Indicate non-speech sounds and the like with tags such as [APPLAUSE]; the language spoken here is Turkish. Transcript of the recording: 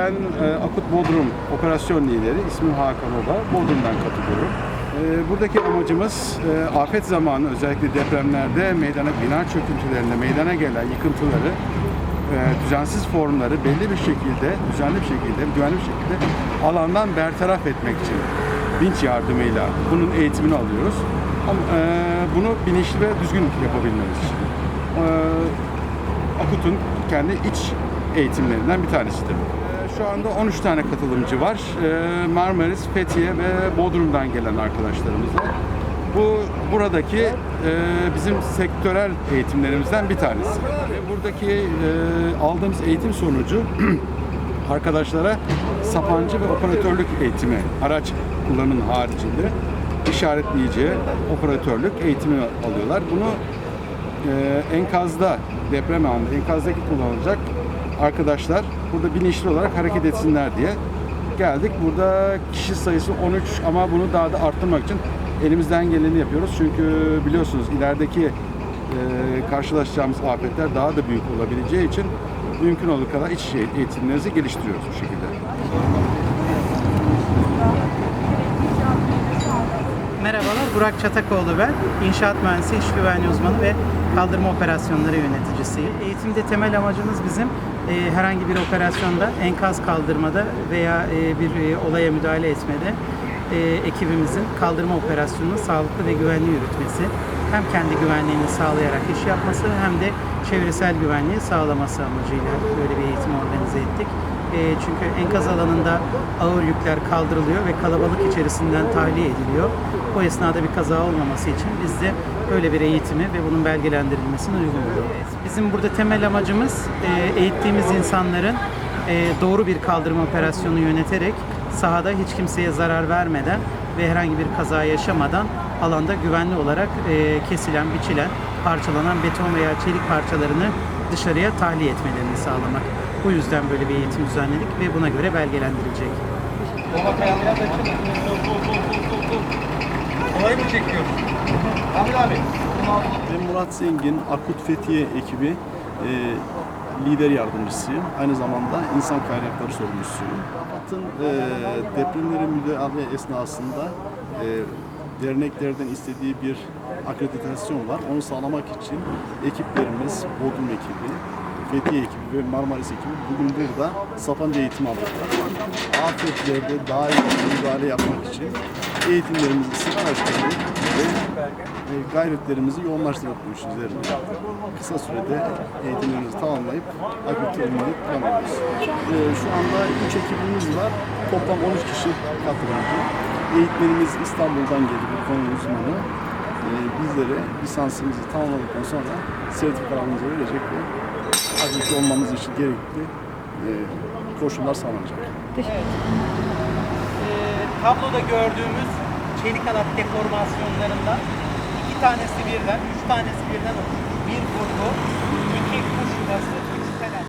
ben e, Akut Bodrum Operasyon Lideri, ismim Hakan Oba, Bodrum'dan katılıyorum. E, buradaki amacımız e, afet zamanı özellikle depremlerde meydana bina çöküntülerinde meydana gelen yıkıntıları, e, düzensiz formları belli bir şekilde, düzenli bir şekilde, güvenli bir şekilde alandan bertaraf etmek için vinç yardımıyla bunun eğitimini alıyoruz. Ama, e, bunu bilinçli ve düzgün yapabilmemiz için. E, Akut'un kendi iç eğitimlerinden bir tanesidir. Ee, Şu anda 13 tane katılımcı var. Ee, Marmaris, Fethiye ve Bodrum'dan gelen arkadaşlarımız var. Bu buradaki e, bizim sektörel eğitimlerimizden bir tanesi. Buradaki e, aldığımız eğitim sonucu [CLEARS THROAT] arkadaşlara sapancı ve operatörlük eğitimi, araç kullanımının haricinde işaretleyici, operatörlük eğitimi alıyorlar. Bunu e, enkazda, deprem anında enkazdaki kullanılacak arkadaşlar burada bilinçli olarak hareket etsinler diye geldik. Burada kişi sayısı 13 ama bunu daha da arttırmak için elimizden geleni yapıyoruz. Çünkü biliyorsunuz ilerideki e, karşılaşacağımız afetler daha da büyük olabileceği için mümkün olduğu kadar iç eğitimlerinizi geliştiriyoruz bu şekilde. Merhabalar, Burak Çatakoğlu ben. İnşaat mühendisi, iş güvenliği uzmanı ve kaldırma operasyonları yöneticisiyim. Eğitimde temel amacımız bizim e, herhangi bir operasyonda, enkaz kaldırmada veya e, bir e, olaya müdahale etmede e, ekibimizin kaldırma operasyonunu sağlıklı ve güvenli yürütmesi. Hem kendi güvenliğini sağlayarak iş yapması hem de çevresel güvenliği sağlaması amacıyla böyle bir eğitim organize ettik. E, çünkü enkaz alanında ağır yükler kaldırılıyor ve kalabalık içerisinden tahliye ediliyor. O esnada bir kaza olmaması için biz de böyle bir eğitimi ve bunun belgelendirilmesini uygun buluyoruz. Bizim burada temel amacımız e, eğittiğimiz insanların doğru bir kaldırma operasyonu yöneterek sahada hiç kimseye zarar vermeden ve herhangi bir kaza yaşamadan alanda güvenli olarak e, kesilen, biçilen, parçalanan beton veya çelik parçalarını dışarıya tahliye etmelerini sağlamak. Bu yüzden böyle bir eğitim düzenledik ve buna göre belgelendirilecek. Olay mı çekiyor? Ahmet abi. Ben Murat Zengin, Akut Fethiye ekibi e, lider yardımcısıyım. Aynı zamanda insan kaynakları sorumlusuyum. AFAD'ın e, depremlere müdahale esnasında e, derneklerden istediği bir akreditasyon var. Onu sağlamak için ekiplerimiz, Bodrum ekibi, Fethiye ekibi ve Marmaris ekibi bugün burada Sapanca eğitimi alıyorlar. Afetlerde daha iyi müdahale yapmak için eğitimlerimizi sıklaştırdık ve e, gayretlerimizi yoğunlaştırıyoruz üzerinde. Kısa sürede eğitimlerimizi tamamlayıp planlıyoruz. E, Şu anda 3 ekibimiz var. Toplam 13 kişi katılımcı. Eğitmenimiz İstanbul'dan geldi bu konu uzmanı. E, Bizlere lisansımızı tamamladıktan sonra sertifikalarımızı verecek ve akredite olmamız için gerekli e, koşullar sağlanacak. Ee, tabloda gördüğümüz çelik halat deformasyonlarından iki tanesi birden, üç tanesi birden oluşur. Bir kurgu, iki kuş yuvası,